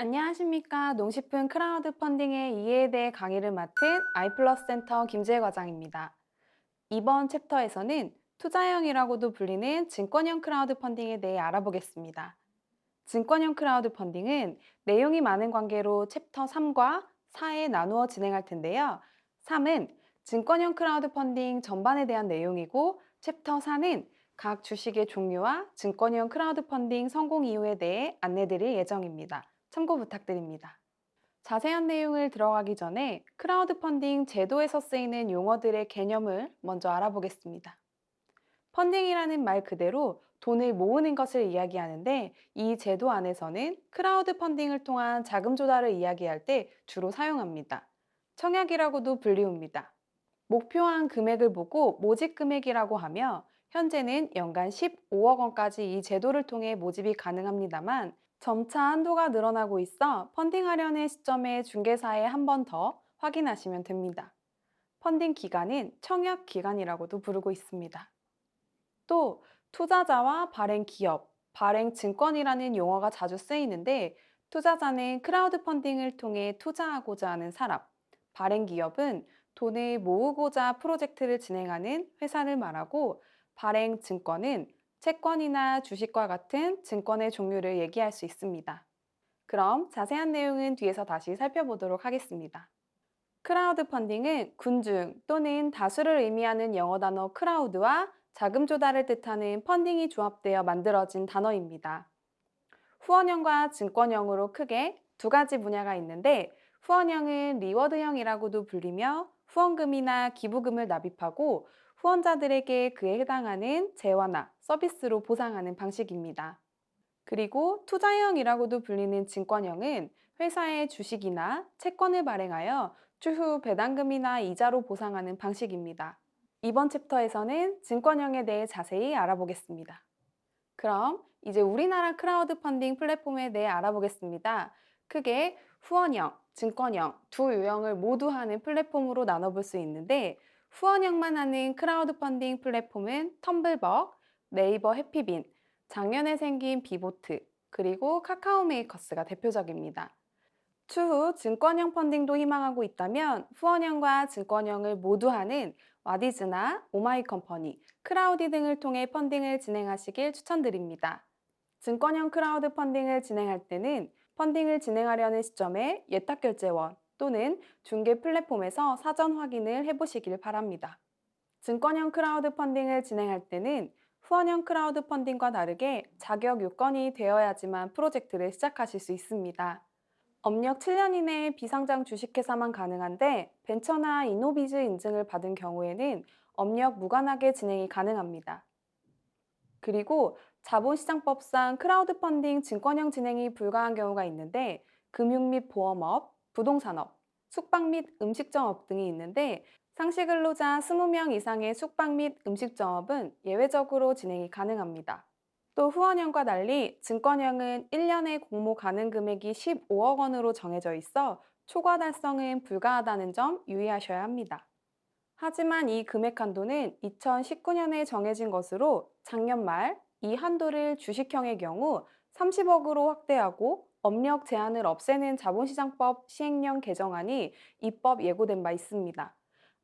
안녕하십니까. 농식품 크라우드 펀딩의 이해에 대해 강의를 맡은 아이플러스 센터 김재 과장입니다. 이번 챕터에서는 투자형이라고도 불리는 증권형 크라우드 펀딩에 대해 알아보겠습니다. 증권형 크라우드 펀딩은 내용이 많은 관계로 챕터 3과 4에 나누어 진행할 텐데요. 3은 증권형 크라우드 펀딩 전반에 대한 내용이고 챕터 4는 각 주식의 종류와 증권형 크라우드 펀딩 성공 이유에 대해 안내드릴 예정입니다. 참고 부탁드립니다. 자세한 내용을 들어가기 전에 크라우드 펀딩 제도에서 쓰이는 용어들의 개념을 먼저 알아보겠습니다. 펀딩이라는 말 그대로 돈을 모으는 것을 이야기하는데 이 제도 안에서는 크라우드 펀딩을 통한 자금 조달을 이야기할 때 주로 사용합니다. 청약이라고도 불리웁니다. 목표한 금액을 보고 모집 금액이라고 하며 현재는 연간 15억 원까지 이 제도를 통해 모집이 가능합니다만 점차 한도가 늘어나고 있어 펀딩하려는 시점에 중개사에 한 번 더 확인하시면 됩니다. 펀딩 기간은 청약 기간이라고도 부르고 있습니다. 또 투자자와 발행 기업, 발행 증권이라는 용어가 자주 쓰이는데 투자자는 크라우드 펀딩을 통해 투자하고자 하는 사람, 발행 기업은 돈을 모으고자 프로젝트를 진행하는 회사를 말하고 발행 증권은 채권이나 주식과 같은 증권의 종류를 얘기할 수 있습니다. 그럼 자세한 내용은 뒤에서 다시 살펴보도록 하겠습니다. 크라우드 펀딩은 군중 또는 다수를 의미하는 영어 단어 크라우드와 자금 조달을 뜻하는 펀딩이 조합되어 만들어진 단어입니다. 후원형과 증권형으로 크게 두 가지 분야가 있는데 후원형은 리워드형이라고도 불리며 후원금이나 기부금을 납입하고 후원자들에게 그에 해당하는 재화나 서비스로 보상하는 방식입니다. 그리고 투자형이라고도 불리는 증권형은 회사의 주식이나 채권을 발행하여 추후 배당금이나 이자로 보상하는 방식입니다. 이번 챕터에서는 증권형에 대해 자세히 알아보겠습니다. 그럼 이제 우리나라 크라우드 펀딩 플랫폼에 대해 알아보겠습니다. 크게 후원형, 증권형 두 유형을 모두 하는 플랫폼으로 나눠볼 수 있는데 후원형만 하는 크라우드 펀딩 플랫폼은 텀블벅, 네이버 해피빈, 작년에 생긴 비보트, 그리고 카카오 메이커스가 대표적입니다. 추후 증권형 펀딩도 희망하고 있다면 후원형과 증권형을 모두 하는 와디즈나 오마이컴퍼니, 크라우디 등을 통해 펀딩을 진행하시길 추천드립니다. 증권형 크라우드 펀딩을 진행할 때는 펀딩을 진행하려는 시점에 예탁결제원 또는 중개 플랫폼에서 사전 확인을 해보시길 바랍니다. 증권형 크라우드 펀딩을 진행할 때는 후원형 크라우드 펀딩과 다르게 자격 요건이 되어야지만 프로젝트를 시작하실 수 있습니다. 업력 7년 이내에 비상장 주식회사만 가능한데 벤처나 이노비즈 인증을 받은 경우에는 업력 무관하게 진행이 가능합니다. 그리고 자본시장법상 크라우드 펀딩 증권형 진행이 불가한 경우가 있는데 금융 및 보험업, 부동산업, 숙박 및 음식점업 등이 있는데 상시 근로자 20명 이상의 숙박 및 음식점업은 예외적으로 진행이 가능합니다. 또 후원형과 달리 증권형은 1년에 공모 가능 금액이 15억 원으로 정해져 있어 초과 달성은 불가하다는 점 유의하셔야 합니다. 하지만 이 금액 한도는 2019년에 정해진 것으로 작년 말 이 한도를 주식형의 경우 30억으로 확대하고 업력 제한을 없애는 자본시장법 시행령 개정안이 입법 예고된 바 있습니다.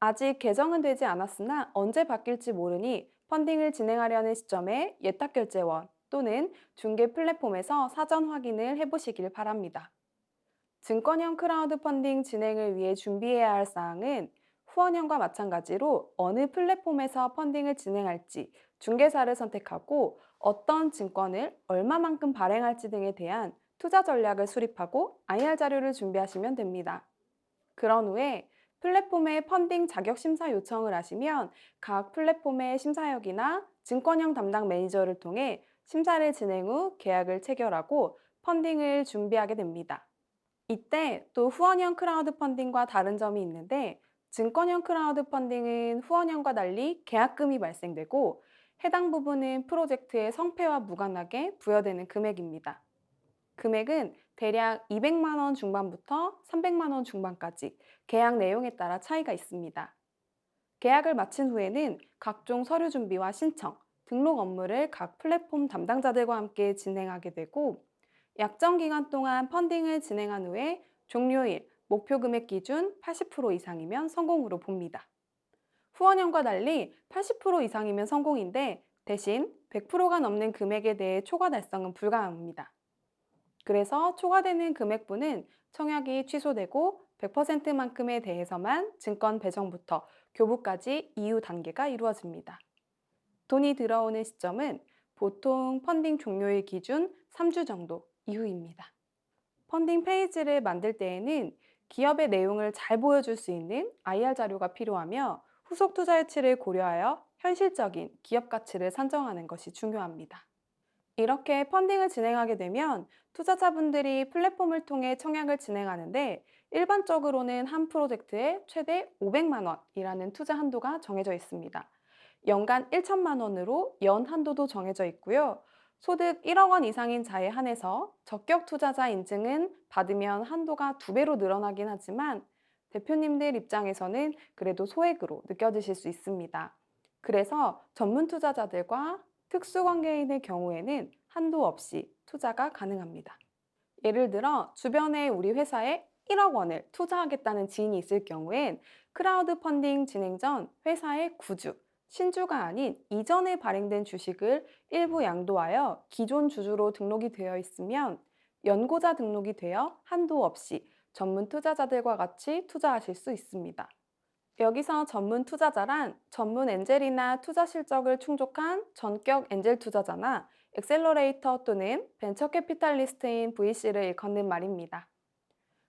아직 개정은 되지 않았으나 언제 바뀔지 모르니 펀딩을 진행하려는 시점에 예탁결제원 또는 중개 플랫폼에서 사전 확인을 해보시길 바랍니다. 증권형 크라우드 펀딩 진행을 위해 준비해야 할 사항은 후원형과 마찬가지로 어느 플랫폼에서 펀딩을 진행할지 중개사를 선택하고 어떤 증권을 얼마만큼 발행할지 등에 대한 투자 전략을 수립하고 IR 자료를 준비하시면 됩니다. 그런 후에 플랫폼에 펀딩 자격 심사 요청을 하시면 각 플랫폼의 심사역이나 증권형 담당 매니저를 통해 심사를 진행 후 계약을 체결하고 펀딩을 준비하게 됩니다. 이때 또 후원형 크라우드 펀딩과 다른 점이 있는데 증권형 크라우드 펀딩은 후원형과 달리 계약금이 발생되고 해당 부분은 프로젝트의 성패와 무관하게 부여되는 금액입니다. 금액은 대략 200만 원 중반부터 300만 원 중반까지 계약 내용에 따라 차이가 있습니다. 계약을 마친 후에는 각종 서류 준비와 신청, 등록 업무를 각 플랫폼 담당자들과 함께 진행하게 되고 약정 기간 동안 펀딩을 진행한 후에 종료일, 목표 금액 기준 80% 이상이면 성공으로 봅니다. 후원형과 달리 80% 이상이면 성공인데 대신 100%가 넘는 금액에 대해 초과 달성은 불가합니다. 그래서 초과되는 금액분은 청약이 취소되고 100%만큼에 대해서만 증권 배정부터 교부까지 이후 단계가 이루어집니다. 돈이 들어오는 시점은 보통 펀딩 종료일 기준 3주 정도 이후입니다. 펀딩 페이지를 만들 때에는 기업의 내용을 잘 보여줄 수 있는 IR 자료가 필요하며 후속 투자 유치를 고려하여 현실적인 기업 가치를 산정하는 것이 중요합니다. 이렇게 펀딩을 진행하게 되면 투자자분들이 플랫폼을 통해 청약을 진행하는데 일반적으로는 한 프로젝트에 최대 500만 원이라는 투자 한도가 정해져 있습니다. 연간 1천만 원으로 연 한도도 정해져 있고요. 소득 1억 원 이상인 자에 한해서 적격 투자자 인증은 받으면 한도가 두 배로 늘어나긴 하지만 대표님들 입장에서는 그래도 소액으로 느껴지실 수 있습니다. 그래서 전문 투자자들과 특수관계인의 경우에는 한도 없이 투자가 가능합니다. 예를 들어 주변에 우리 회사에 1억 원을 투자하겠다는 지인이 있을 경우엔 크라우드 펀딩 진행 전 회사의 구주, 신주가 아닌 이전에 발행된 주식을 일부 양도하여 기존 주주로 등록이 되어 있으면 연고자 등록이 되어 한도 없이 전문 투자자들과 같이 투자하실 수 있습니다. 여기서 전문 투자자란 전문 엔젤이나 투자 실적을 충족한 전격 엔젤 투자자나 엑셀러레이터 또는 벤처 캐피탈리스트인 VC를 일컫는 말입니다.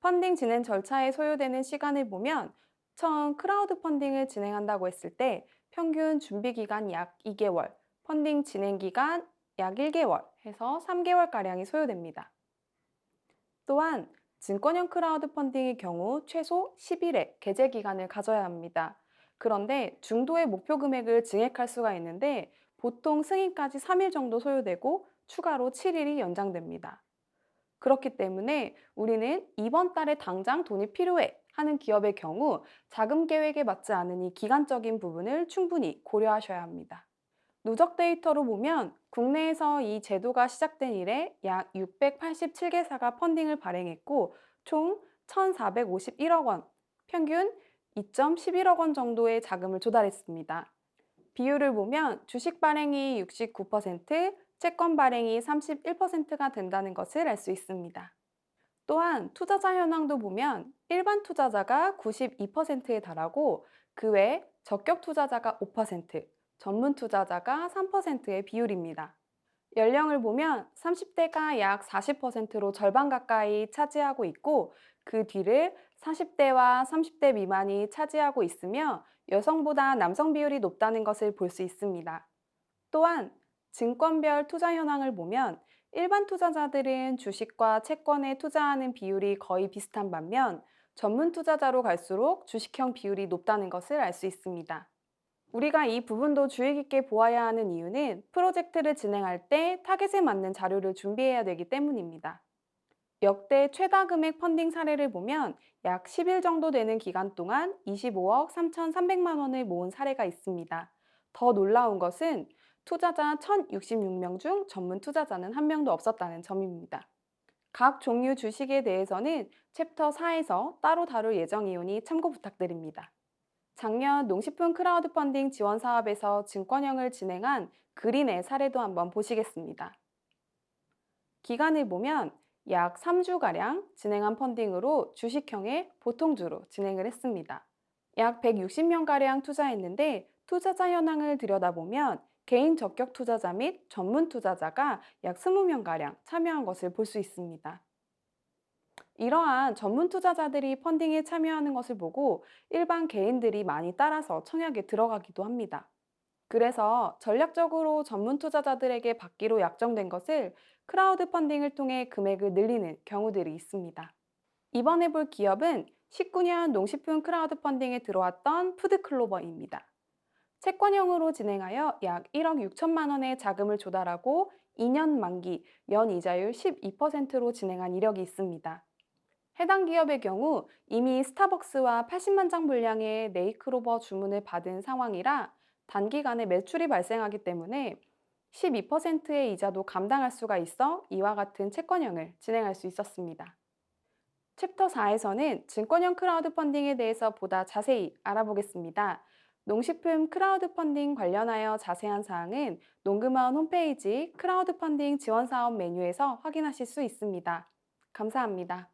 펀딩 진행 절차에 소요되는 시간을 보면 처음 크라우드 펀딩을 진행한다고 했을 때 평균 준비 기간 약 2개월, 펀딩 진행 기간 약 1개월 해서 3개월가량이 소요됩니다. 또한 증권형 크라우드 펀딩의 경우 최소 10일의 개재 기간을 가져야 합니다. 그런데 중도의 목표 금액을 증액할 수가 있는데 보통 승인까지 3일 정도 소요되고 추가로 7일이 연장됩니다. 그렇기 때문에 우리는 이번 달에 당장 돈이 필요해 하는 기업의 경우 자금 계획에 맞지 않으니 기간적인 부분을 충분히 고려하셔야 합니다. 누적 데이터로 보면 국내에서 이 제도가 시작된 이래 약 687개사가 펀딩을 발행했고 총 1,451억 원, 평균 2.11억 원 정도의 자금을 조달했습니다. 비율을 보면 주식 발행이 69%, 채권 발행이 31%가 된다는 것을 알 수 있습니다. 또한 투자자 현황도 보면 일반 투자자가 92%에 달하고 그 외 적격 투자자가 5%, 전문 투자자가 3%의 비율입니다. 연령을 보면 30대가 약 40%로 절반 가까이 차지하고 있고 그 뒤를 40대와 30대 미만이 차지하고 있으며 여성보다 남성 비율이 높다는 것을 볼 수 있습니다. 또한 증권별 투자 현황을 보면 일반 투자자들은 주식과 채권에 투자하는 비율이 거의 비슷한 반면 전문 투자자로 갈수록 주식형 비율이 높다는 것을 알 수 있습니다. 우리가 이 부분도 주의 깊게 보아야 하는 이유는 프로젝트를 진행할 때 타겟에 맞는 자료를 준비해야 되기 때문입니다. 역대 최다 금액 펀딩 사례를 보면 약 10일 정도 되는 기간 동안 25억 3,300만 원을 모은 사례가 있습니다. 더 놀라운 것은 투자자 1,066명 중 전문 투자자는 한 명도 없었다는 점입니다. 각 종류 주식에 대해서는 챕터 4에서 따로 다룰 예정이오니 참고 부탁드립니다. 작년 농식품 크라우드 펀딩 지원 사업에서 증권형을 진행한 그린의 사례도 한번 보시겠습니다. 기간을 보면 약 3주가량 진행한 펀딩으로 주식형의 보통주로 진행을 했습니다. 약 160명가량 투자했는데 투자자 현황을 들여다보면 개인 적격 투자자 및 전문 투자자가 약 20명가량 참여한 것을 볼 수 있습니다. 이러한 전문 투자자들이 펀딩에 참여하는 것을 보고 일반 개인들이 많이 따라서 청약에 들어가기도 합니다. 그래서 전략적으로 전문 투자자들에게 받기로 약정된 것을 크라우드 펀딩을 통해 금액을 늘리는 경우들이 있습니다. 이번에 볼 기업은 19년 농식품 크라우드 펀딩에 들어왔던 푸드클로버입니다. 채권형으로 진행하여 약 1억 6천만 원의 자금을 조달하고 2년 만기 연 이자율 12%로 진행한 이력이 있습니다. 해당 기업의 경우 이미 스타벅스와 80만 장 분량의 네이크로버 주문을 받은 상황이라 단기간에 매출이 발생하기 때문에 12%의 이자도 감당할 수가 있어 이와 같은 채권형을 진행할 수 있었습니다. 챕터 4에서는 증권형 크라우드 펀딩에 대해서 보다 자세히 알아보겠습니다. 농식품 크라우드 펀딩 관련하여 자세한 사항은 농금원 홈페이지 크라우드 펀딩 지원 사업 메뉴에서 확인하실 수 있습니다. 감사합니다.